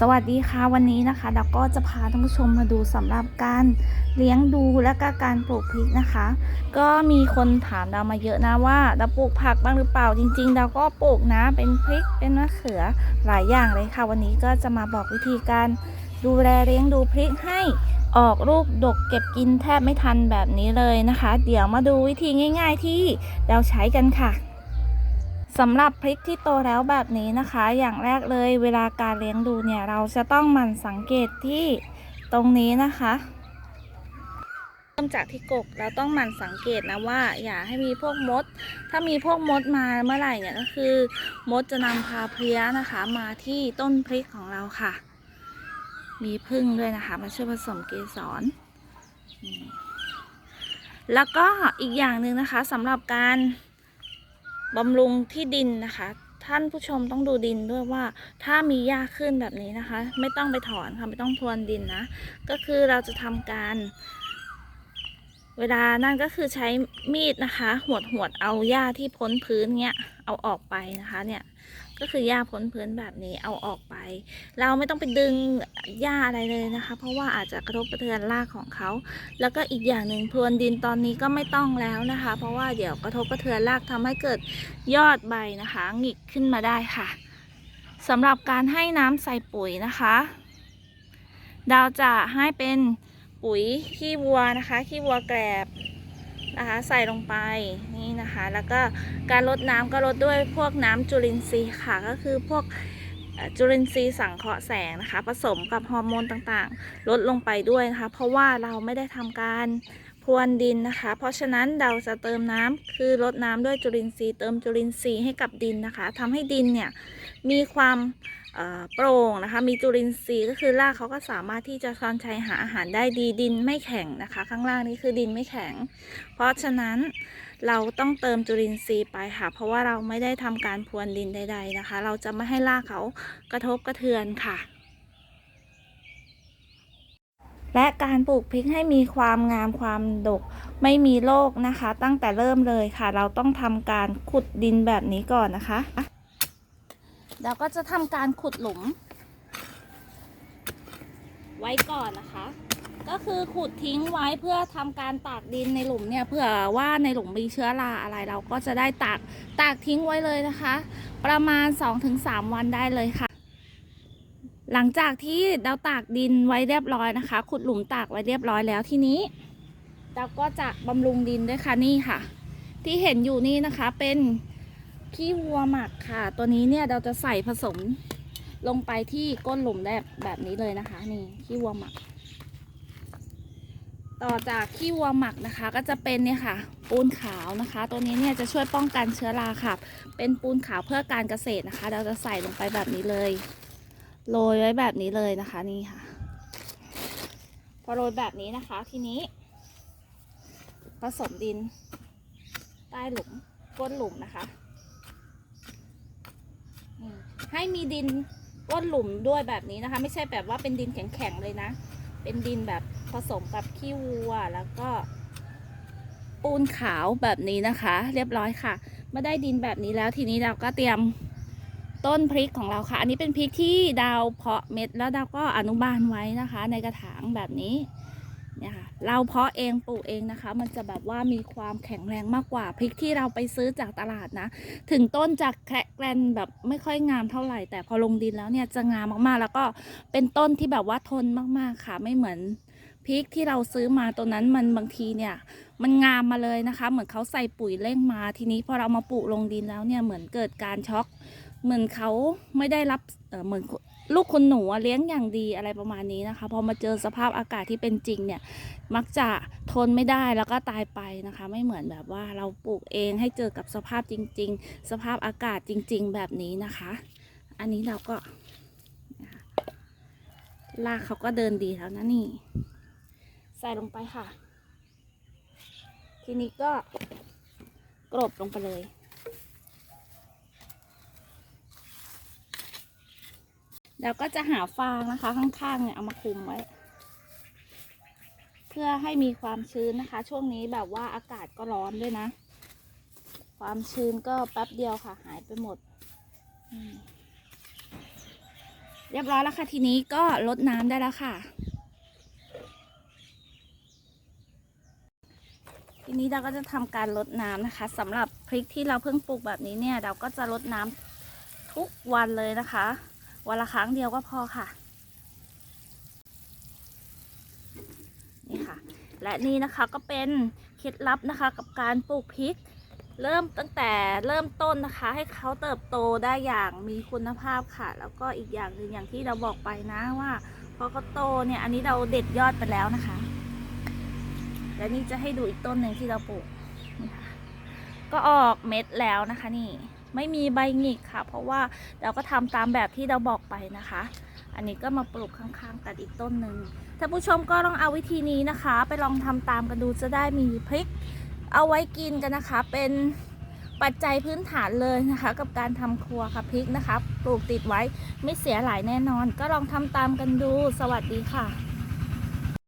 สวัสดีค่ะวันนี้นะคะเราก็จะพาท่านผู้ชมมาดูสำหรับการเลี้ยงดูและก็การปลูกพริกนะคะ ก็มีคนถามเรามาเยอะนะว่าเราปลูกผักบ้างหรือเปล่าจริง ๆ เราก็ปลูกนะเป็นพริกเป็นมะเขือหลายอย่างเลยค่ะ วันนี้ก็จะมาบอกวิธีการดูแลเลี้ยงดูพริกให้ออกลูกดกเก็บกินแทบไม่ทันแบบนี้เลยนะคะ เดี๋ยวมาดูวิธีง่าย ๆ ที่เราใช้กันค่ะ สำหรับพริกที่โตแล้วแบบนี้นะคะ อย่างแรกเลยเวลาการเลี้ยงดูเนี่ยเราจะต้องหมั่นสังเกตที่ตรงนี้นะคะเริ่มจากที่กกเราต้องหมั่นสังเกตนะว่า อย่าให้มีพวกมด ถ้ามีพวกมดมาเมื่อไหร่เนี่ยก็คือ มดจะนำพาเพลี้ยนะคะ มาที่ต้นพริกของเราค่ะ มีพึ่งด้วยนะคะมาช่วยผสมเกสรแล้วก็อีกอย่างหนึ่งนะคะสำหรับการ บำรุงที่ดินนะคะ ท่านผู้ชมต้องดูดินด้วยว่า ถ้ามีหญ้าขึ้นแบบนี้นะคะ ไม่ต้องไปถอนค่ะไม่ต้องพรวนดินนะ ก็คือเราจะทำการ เวลานั่นก็คือใช้มีดนะคะ หวดหวดเอาหญ้าที่พ้นพื้นเนี้ยเอาออกไปนะคะเนี่ย ก็คือหญ้าพ้นพื้นแบบนี้เอาออกไป เราไม่ต้องไปดึงหญ้าอะไรเลยนะคะ เพราะว่าอาจจะกระทบกระเทือนรากของเขา แล้วก็อีกอย่างหนึ่งพรวนดินตอนนี้ก็ไม่ต้องแล้วนะคะ เพราะว่าเดี๋ยวกระทบกระเทือนรากทำให้เกิดยอดใบนะคะหงิกขึ้นมาได้ค่ะสำหรับการให้น้ำใส่ปุ๋ยนะคะ ดาวจะให้เป็นปุ๋ยขี้วัวนะคะขี้วัวแกรบ นะคะใส่ลงไปนี่นะคะ แล้วก็การลดน้ำก็ลดด้วยพวกน้ำจุลินทรีย์ค่ะ ก็คือพวกจุลินทรีย์สังเคราะห์แสงนะคะ ผสมกับฮอร์โมนต่างๆ ลดลงไปด้วยนะคะ เพราะว่าเราไม่ได้ทำการ พรวนดินนะคะ เพราะฉะนั้นเราจะเติมน้ำคือลดน้ำด้วยจุลินทรีย์เติมจุลินทรีย์ให้กับดินนะคะทำให้ดินเนี่ยมีความโปร่งนะคะ มีจุลินทรีย์ก็คือรากเขาก็สามารถที่จะซ่อนชัยหาอาหารได้ดีดินไม่แข็งนะคะ ข้างล่างนี่คือดินไม่แข็ง เพราะฉะนั้นเราต้องเติมจุลินทรีย์ไปค่ะ เพราะว่าเราไม่ได้ทำการพรวนดินใด ๆนะคะ เราจะไม่ให้รากเขากระทบกระเทือนค่ะ และการปลูกพริกให้มีความงามความดกไม่มีโรคนะคะ ตั้งแต่เริ่มเลยค่ะ เราต้องทำการขุดดินแบบนี้ก่อนนะคะ เราก็จะทำการขุดหลุม ไว้ก่อนนะคะ ก็คือขุดทิ้งไว้เพื่อทำการตากดินในหลุมเนี่ยเผื่อว่าในหลุมมีเชื้อราอะไรเราก็จะได้ตากตากทิ้งไว้เลยนะคะ ประมาณ 2-3 วันได้เลยค่ะ หลังจากที่เราตากดินไว้เรียบร้อยนะคะ ขุดหลุมตากไว้เรียบร้อยแล้วทีนี้ เราก็จะบำรุงดินด้วยค่ะนี่ค่ะ ที่เห็นอยู่นี่นะคะเป็นขี้วัวหมักค่ะ ตัวนี้เนี่ยเราจะใส่ผสมลงไปที่ก้นหลุมแบบแบบนี้เลยนะคะ นี่ขี้วัวหมัก ต่อจากขี้วัวหมักนะคะ ก็จะเป็นเนี่ยค่ะ ปูนขาวนะคะ ตัวนี้เนี่ยจะช่วยป้องกันเชื้อราค่ะ เป็นปูนขาวเพื่อการเกษตรนะคะ เราจะใส่ลงไปแบบนี้เลย โรยไว้แบบนี้เลยนะคะนี่ค่ะ พอโรยแบบนี้นะคะทีนี้ ผสมดิน ใต้หลุมก้นหลุมนะคะให้มีดินก้นหลุมด้วยแบบนี้นะคะ ไม่ใช่แบบว่าเป็นดินแข็งๆเลยนะ เป็นดินแบบผสมกับขี้วัวแล้วก็ ปูนขาวแบบนี้นะคะ เรียบร้อยค่ะเมื่อได้ดินแบบนี้แล้วทีนี้เราก็เตรียม ต้นพริกของเราค่ะ อันนี้เป็นพริกที่ดาวเพาะเม็ดแล้วดาวก็อนุบาลไว้นะคะ ในกระถางแบบนี้เนี่ยค่ะเราเพาะเองปลูกเองนะคะ มันจะแบบว่ามีความแข็งแรงมากกว่าพริกที่เราไปซื้อจากตลาดนะ ถึงต้นจากแคระแกรนแบบไม่ค่อยงามเท่าไหร่ แต่พอลงดินแล้วเนี่ยจะงามมากๆ แล้วก็เป็นต้นที่แบบว่าทนมากๆค่ะ ไม่เหมือนพริกที่เราซื้อมาตัวนั้นมันบางทีเนี่ย มันงามมาเลยนะคะ เหมือนเขาใส่ปุ๋ยเร่งมาทีนี้พอเรามาปลูกลงดินแล้วเนี่ยเหมือนเกิดการช็อก เหมือนเขาไม่ได้รับเหมือนลูกคุณหนูเลี้ยงอย่างดีอะไรประมาณนี้นะคะ พอมาเจอสภาพอากาศที่เป็นจริงเนี่ย มักจะทนไม่ได้แล้วก็ตายไปนะคะ ไม่เหมือนแบบว่าเราปลูกเองให้เจอกับสภาพจริง ๆ สภาพอากาศจริง ๆ แบบนี้นะคะ อันนี้เราก็ลากเขาก็เดินดีแล้วนะนี่ ใส่ลงไปค่ะ ทีนี้ก็กรบลงไปเลย แล้วก็จะหาฟางนะคะ ข้างๆเนี่ยเอามาคลุมไว้ เพื่อให้มีความชื้นนะคะ ช่วงนี้แบบว่าอากาศก็ร้อนด้วยนะ ความชื้นก็แป๊บเดียวค่ะ หายไปหมด เรียบร้อยแล้วค่ะ ทีนี้ก็ลดน้ำได้แล้วค่ะ ทีนี้เราก็จะทำการลดน้ำนะคะสำหรับพริกที่เราเพิ่งปลูกแบบนี้เนี่ย เราก็จะลดน้ำทุกวันเลยนะคะ วันละครั้งเดียวก็พอค่ะ นี่ค่ะ และนี่นะคะก็เป็นเคล็ดลับนะคะกับการปลูกพริก เริ่มตั้งแต่เริ่มต้นนะคะ ให้เขาเติบโตได้อย่างมีคุณภาพค่ะ แล้วก็อีกอย่างหนึ่งอย่างที่เราบอกไปนะว่าพอเขาโตเนี่ยอันนี้เราเด็ดยอดไปแล้วนะคะ และนี่จะให้ดูอีกต้นหนึ่งที่เราปลูกก็ออกเม็ดแล้วนะคะนี่ ไม่มีใบหงิกค่ะ เพราะว่าเราก็ทำตามแบบที่เราบอกไปนะคะ อันนี้ก็มาปลูกข้างๆกันอีกต้นหนึ่งท่านผู้ชมก็ลองเอาวิธีนี้นะคะ ไปลองทำตามกันดูจะได้มีพริก เอาไว้กินกันนะคะ เป็นปัจจัยพื้นฐานเลยนะคะ กับการทำครัวค่ะพริกนะคะ ปลูกติดไว้ไม่เสียหลายแน่นอน ก็ลองทำตามกันดู สวัสดีค่ะ